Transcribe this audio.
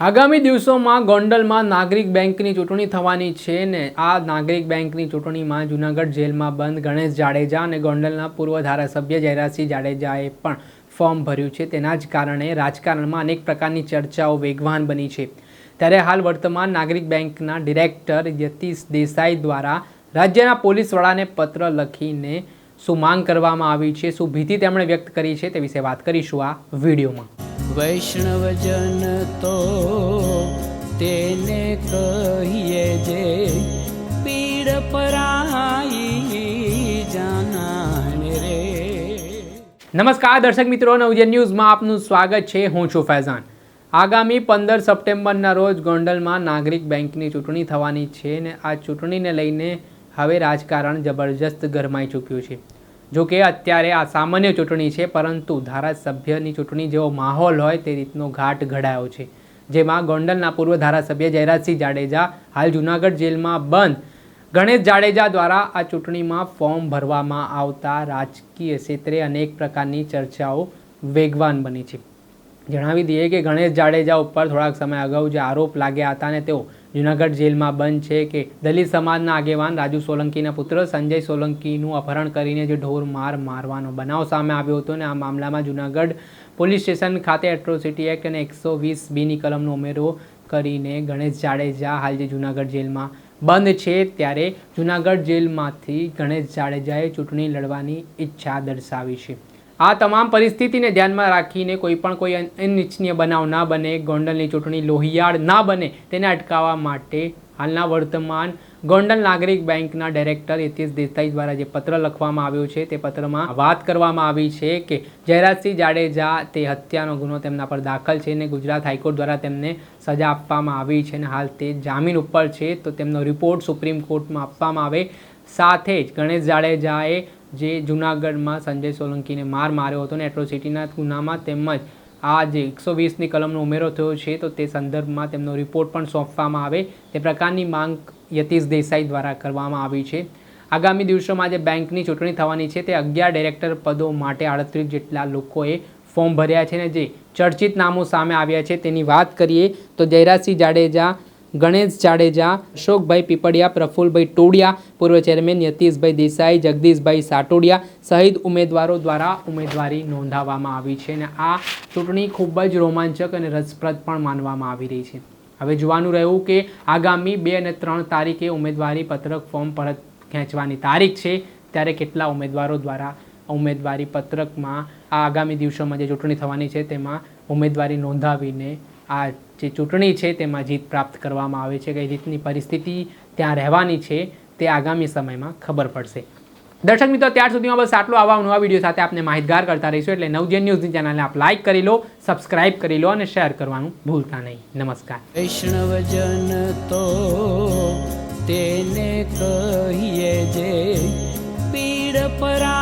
આગામી દિવસોમાં ગોંડલમાં નાગરિક બેંકની ચૂંટણી થવાની છે ને આ નાગરિક બેંકની ચૂંટણીમાં જૂનાગઢ જેલમાં બંધ ગણેશ જાડેજા અને ગોંડલના પૂર્વ ધારાસભ્ય જયરાજસિંહ જાડેજાએ પણ ફોર્મ ભર્યું છે. તેના જ કારણે રાજકારણમાં અનેક પ્રકારની ચર્ચાઓ વેગવાન બની છે. ત્યારે હાલ વર્તમાન નાગરિક બેંકના ડિરેક્ટર યતીશ દેસાઈ દ્વારા રાજ્યના પોલીસ વડાને પત્ર લખીને શું માંગ કરવામાં આવી છે, શું ભીતિ તેમણે વ્યક્ત કરી છે તે વિશે વાત કરીશું આ વિડીયોમાં. વૈષ્ણવજન તો તેને કહીએ જે પીડ પરાઈ જાનાને રે. નમસ્કાર દર્શક મિત્રો, નવજન ન્યૂઝમાં આપનું સ્વાગત છે. હું છું ફૈઝાન. આગામી પંદર સપ્ટેમ્બરના રોજ ગોંડલમાં નાગરિક બેંકની ચૂંટણી થવાની છે ને આ ચૂંટણીને લઈને હવે રાજકારણ જબરજસ્ત ગરમાઈ ચૂક્યું છે. જો કે અત્યારે આ સામાન્ય ચૂંટણી છે, પરંતુ ધારાસભ્યની ચૂંટણી જેવો માહોલ હોય તે રીતનો ઘાટ ઘડાયો છે. જેમાં ગોંડલના પૂર્વ ધારાસભ્ય જયરાજસિંહ જાડેજા હાલ જૂનાગઢ જેલમાં બંધ. ગણેશ જાડેજા દ્વારા આ ચૂંટણીમાં ફોર્મ ભરવામાં આવતા રાજકીય ક્ષેત્રે અનેક પ્રકારની ચર્ચાઓ વેગવાન બની છે. જણાવી દઈએ કે ગણેશ જાડેજા ઉપર થોડાક સમય અગાઉ જે આરોપ લાગ્યા હતા ને તેઓ જૂનાગઢ જેલમાં બંધ છે કે દલિત સમાજના આગેવાન રાજુ સોલંકીના પુત્ર સંજય સોલંકીનું અપહરણ કરીને જે ઢોર માર મારવાનો બનાવ સામે આવ્યો હતો ને આ મામલામાં જૂનાગઢ પોલીસ સ્ટેશન ખાતે એટ્રોસિટી એક્ટ અને એકસો વીસ બીની કલમનો ઉમેરો કરીને ગણેશ જાડેજા હાલ જે જૂનાગઢ જેલમાં બંધ છે ત્યારે જૂનાગઢ જેલમાંથી ગણેશ જાડેજાએ ચૂંટણી લડવાની ઈચ્છા દર્શાવી છે. આ તમામ પરિસ્થિતિને ધ્યાનમાં રાખીને કોઈ પણ કોઈ અન- અનિચ્છનીય બનાવ ના બને, ગોંડલની ચૂંટણી લોહિયાળ ના બને, તેને અટકાવવા માટે હાલના વર્તમાન ગોંડલ નાગરિક બેંકના ડાયરેક્ટર યતીશ દેસાઈ દ્વારા જે પત્ર લખવામાં આવ્યો છે, તે પત્રમાં વાત કરવામાં આવી છે કે જયરાજસિંહ જાડેજા તે હત્યાનો ગુનો તેમના પર દાખલ છે અને ગુજરાત હાઈકોર્ટ દ્વારા તેમને સજા આપવામાં આવી છે અને હાલ તે જામીન ઉપર છે. તો તેમનો રિપોર્ટ સુપ્રીમ કોર્ટમાં આપવામાં આવે. સાથે જ ગણેશ જાડેજાએ જે જૂનાગઢમાં સંજય સોલંકીને માર માર્યો હતો ને એટ્રોસિટીના ગુનામાં તેમજ આ જે એકસો વીસની કલમનો ઉમેરો થયો છે, તો તે સંદર્ભમાં તેમનો રિપોર્ટ પણ સોંપવામાં આવે. તે પ્રકારની માંગ યતીશ દેસાઈ દ્વારા કરવામાં આવી છે. આગામી દિવસોમાં જે બેંકની ચૂંટણી થવાની છે. તે અગિયાર ડિરેક્ટર પદો માટે આડત્રીસ જેટલા લોકોએ ફોર્મ ભર્યા છે ને જે ચર્ચિત નામો સામે આવ્યા છે, તેની વાત કરીએ તો જયરાજસિંહ જાડેજા ગણેશ જાડેજા, અશોકભાઈ પીપળિયા, પ્રફુલભાઈ ટોડિયા પૂર્વ ચેરમેન યતીશભાઈ દેસાઈ, જગદીશભાઈ સાટોડિયા સહિત ઉમેદવારો દ્વારા ઉમેદવારી નોંધાવવામાં આવી છે અને આ ચૂંટણી ખૂબ જ રોમાંચક અને રસપ્રદ પણ માનવામાં આવી રહી છે. હવે જોવાનું રહ્યું કે આગામી બે અને ત્રણ તારીખે ઉમેદવારી પત્રક ફોર્મ પરત ખેંચવાની તારીખ છે, ત્યારે કેટલા ઉમેદવારો દ્વારા ઉમેદવારી પત્રકમાં આ આગામી દિવસોમાં જે ચૂંટણી થવાની છે, તેમાં ઉમેદવારી નોંધાવીને આ જે ચૂંટણી છે તેમાં જીત પ્રાપ્ત કરવામાં આવે છે કઈ રીતની પરિસ્થિતિ ત્યાં રહેવાની છે તે આગામી સમયમાં ખબર પડશે. દર્શક મિત્રો, ત્યાર સુધીમાં બસ આટલો આવા નવા વીડિયો સાથે આપને માહિતગાર કરતા રહીશું એટલે નવજન ન્યૂઝની ચેનલને આપ લાઇક કરી લો, સબસ્ક્રાઇબ કરી લો અને શેર કરવાનું ભૂલતા નહીં. નમસ્કાર. વૈષ્ણવજન તો તેને કહીએ જે પીડ પરાઈ